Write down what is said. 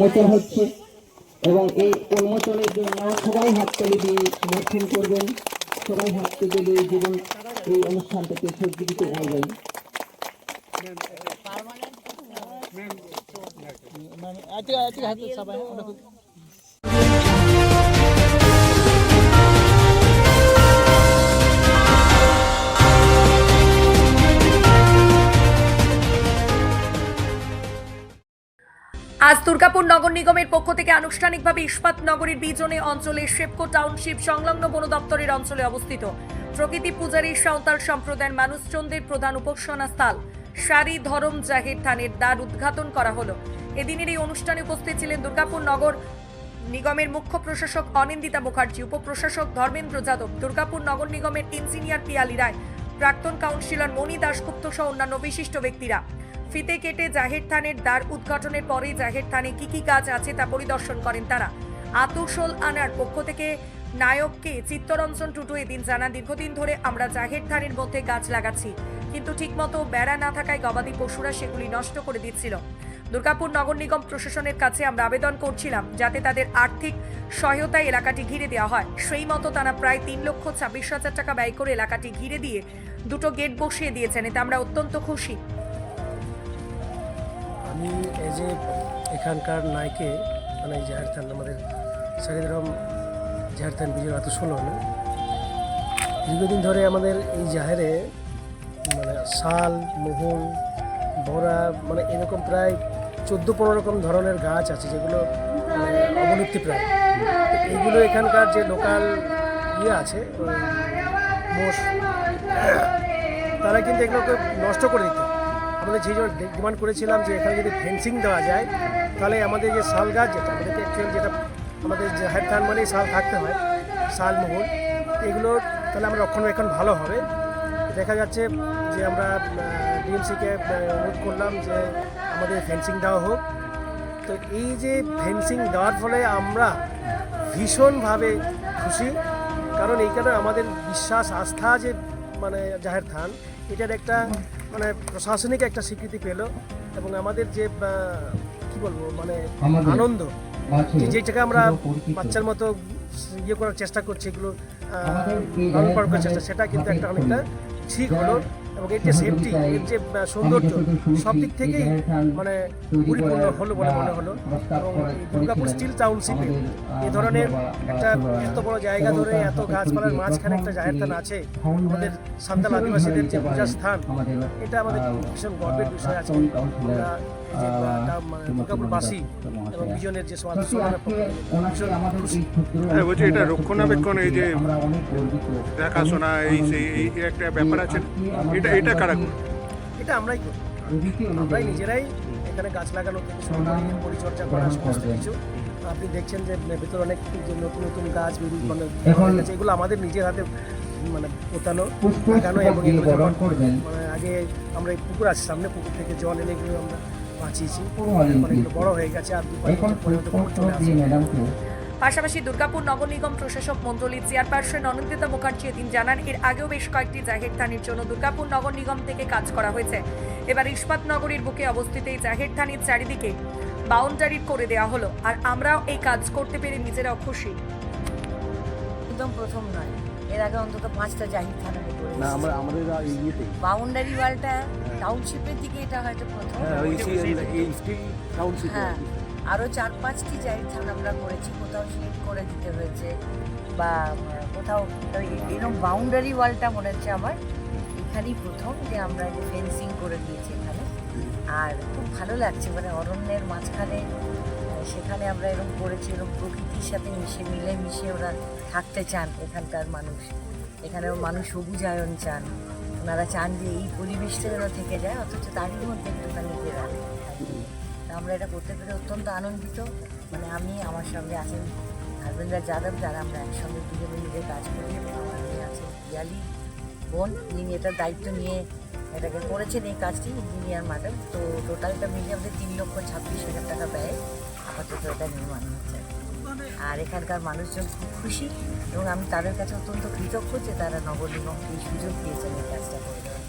উন্মোচন হচ্ছে এবং এই উন্মোচনের জন্য সবাই হাততালি দিয়ে সমর্থন করবেন। সবাই হাততালি দিয়ে জীবন এই অনুষ্ঠানটাকে সজ্জিত করবেন। আজ দুর্গাপুর নগর নিগমের পক্ষ থেকে আনুষ্ঠানিকভাবে ইস্পাত নগরীর বিজনে অঞ্চলে শেপকো টাউনশিপ সংলগ্ন বন দপ্তরের অঞ্চলে অবস্থিত। প্রকৃতি পূজারী সাঁওতাল সম্প্রদায়ের মানুষজনদের প্রধান উপাসনা স্থল। সারি ধরম জাহের থানের দ্বার উদ্ঘাটন করা হলো। এদিনের এই অনুষ্ঠানে উপস্থিত ছিলেন দুর্গাপুর নগর নিগমের মুখ্য প্রশাসক অনিন্দিতা মুখার্জি, উপপ্রশাসক ধর্মেন্দ্র যাদব, দুর্গাপুর নগর নিগমের ইঞ্জিনিয়ার পিয়ালি রায়, প্রাক্তন কাউন্সিলর মণি দাশগুপ্ত সহ অন্যান্য বিশিষ্ট ব্যক্তিরা। ফিতে কেটে জাহের থানের দ্বার উদ্ঘাটনের পরে জাহির থানে কি কি কাজ আছে তা পরিদর্শন করেন তারা। আতুশোল আনার পক্ষ থেকে নায়ককে চিত্তরঞ্জন টুটু এদিন জানা দীর্ঘদিন ধরে আমরা জাহের থানের মধ্যে গাছ লাগাচ্ছি, কিন্তু ঠিকমতো বেড়া না থাকায় গবাদি পশুরা সেগুলি নষ্ট করে দিচ্ছিল। দুর্গাপুর নগর নিগম প্রশাসনের কাছে আমরা আবেদন করছিলাম, যাতে তাদের আর্থিক সহায়তায় এলাকাটি ঘিরে দেওয়া হয়। সেই মতো তারা প্রায় তিন লক্ষ ছাব্বিশ হাজার টাকা ব্যয় করে এলাকাটি ঘিরে দিয়ে দুটো গেট বসিয়ে দিয়েছেন, এতে আমরা অত্যন্ত খুশি। আমি এই যে এখানকার নায়কে মানে জাহের থান আমাদের সারিদরম জাহের থান বিজয় এত ষোলো না। দীর্ঘদিন ধরে আমাদের এই জাহেরে মানে শাল মোহন বড়া মানে এরকম প্রায় চোদ্দ পনেরো রকম ধরনের গাছ আছে যেগুলো মানে অবলুপ্তি প্রায়। তো এইগুলো এখানকার যে লোকাল ইয়ে আছে মোষ, তারা কিন্তু এগুলোকে নষ্ট করে দিত। আমাদের যে জন্য ডিমান্ড করেছিলাম যে এখানে যদি ফেন্সিং দেওয়া যায়, তাহলে আমাদের যে শাল গাছ যেটা, আমাদেরকে অ্যাকচুয়ালি যেটা, আমাদের যে হাইট থান মানেই শাল থাকতে হয়, শাল মোহন এগুলো তাহলে আমরা রক্ষণাবেক্ষণ ভালো হবে। দেখা যাচ্ছে যে আমরা ডিএমসিকে অনুরোধ করলাম যে আমাদের ফেন্সিং দেওয়া হোক। তো এই যে ফেন্সিং দেওয়ার ফলে আমরা ভীষণভাবে খুশি, কারণ এইখানে আমাদের বিশ্বাস, আস্থা যে মানে জাহের থান, এটার একটা মানে প্রশাসনিক একটা স্বীকৃতি পেল এবং আমাদের যে কি বলব মানে আনন্দ যে যে জায়গায় আমরা বাচ্চার মতো ইয়ে করার চেষ্টা করছি এগুলো লালন পালন করার চেষ্টা সেটা কিন্তু একটা অনেকটা ঠিক হলো। এবং এর যে সেফটি এর যে সৌন্দর্য, সব দিক থেকেই মানে পরিপূর্ণ হলো বলে মনে হলো। এবং দুর্গাপুর স্টিল টাউনশিপে এই ধরনের একটা এত বড় জায়গা ধরে এত গাছপালার মাঝখানে একটা জাহের স্থান আছে, আমাদের সান্তাল আদিবাসীদের যে পূজার স্থান, এটা আমাদের ভীষণ গর্বের বিষয় আছে মানে হ্যাঁ বলছি এটা রক্ষণাবেক্ষণ, এই যে দেখাশোনা, এই সেই, এই একটা ব্যাপার আছে। এটা এটা কারা করে? এটা আমরাই করি। আমরাই নিজেরাই এখানে গাছ লাগানো থেকে শুরু করে পরিচর্যা করা সমস্ত কিছু। আপনি দেখছেন যে ভেতরে অনেক যে নতুন নতুন গাছ মানে এগুলো আমাদের নিজের হাতে মানে পোতানো লাগানো এবং মানে আগে আমরা এই পুকুর আছে সামনে পুকুর থেকে জল এনে এগুলো আমরা বাঁচিয়েছি। এগুলো বড় হয়ে গেছে আর দু পাঁচ বছর পরে চলে ম্যাডামকে পাশাপাশি দুর্গাপুর নগর নিগম প্রশাসক মন্ডলীর চেয়ারপারসন অনিন্দিতা মুখার্জি এদিন জানান এর আগেও বেশ কয়েকটি জাহের থানির জন্য দুর্গাপুর নগর নিগম থেকে কাজ করা হয়েছে। এবার ইস্পাত নগরীর বুকে অবস্থিত এই জাহের থানির চারিদিকে বাউন্ডারি করে দেওয়া হলো। আর আমরাও এই কাজ করতে পেরে নিজেরাও খুশি। একদম প্রথম নয়। এর আগে অন্তত পাঁচটা জাহির থানা না আমরা আমাদের ইয়েতে বাউন্ডারি ওয়ালটা টাউনশিপের দিকে এটা হয়তো প্রথম। হ্যাঁ ওই সি- এই স্টিল টাউনশিপ হ্যাঁ। আরও চার পাঁচটি থানা আমরা করেছি, কোথাও সিট করে দিতে হয়েছে বা কোথাও এরকম বাউন্ডারি ওয়ালটা মনে হচ্ছে আমার। এখানেই প্রথম যে আমরা ফেন্সিং করে দিয়েছি এখানে। আর খুব ভালো লাগছে মানে অরণ্যের মাঝখানে, সেখানে আমরা এরকম করেছি, এরকম প্রকৃতির সাথে মিশে মিলে মিশে ওরা থাকতে চান এখানকার মানুষ। এখানেও মানুষ সবুজায়ন চান। ওনারা চান যে এই পরিবেশটা যেন থেকে যায়, অথচ তারই মধ্যে একটুখানি নিজেরা আমরা এটা করতে পেরে অত্যন্ত আনন্দিত। মানে আমি, আমার সঙ্গে আছেন ধর্মেন্দ্র যাদব, যারা আমরা একসঙ্গে দুজনে মিলে কাজ করি এবং আমার মেয়ে আছে পিয়ালি বোন। যিনি এটার দায়িত্ব নিয়ে এটাকে করেছেন এই কাজটি ইঞ্জিনিয়ার ম্যাডাম তো টোটালটা মিলিয়ে আমাদের তিন লক্ষ ছাব্বিশ হাজার টাকা ব্যয় আপাতত এটা নির্মাণ হচ্ছে। আর এখানকার মানুষজন খুব খুশি এবং আমি তাদের কাছে অত্যন্ত কৃতজ্ঞ যে তারা নগর নিগমকে এই সুযোগ দিয়েছেন এই কাজটা করে দেওয়ার।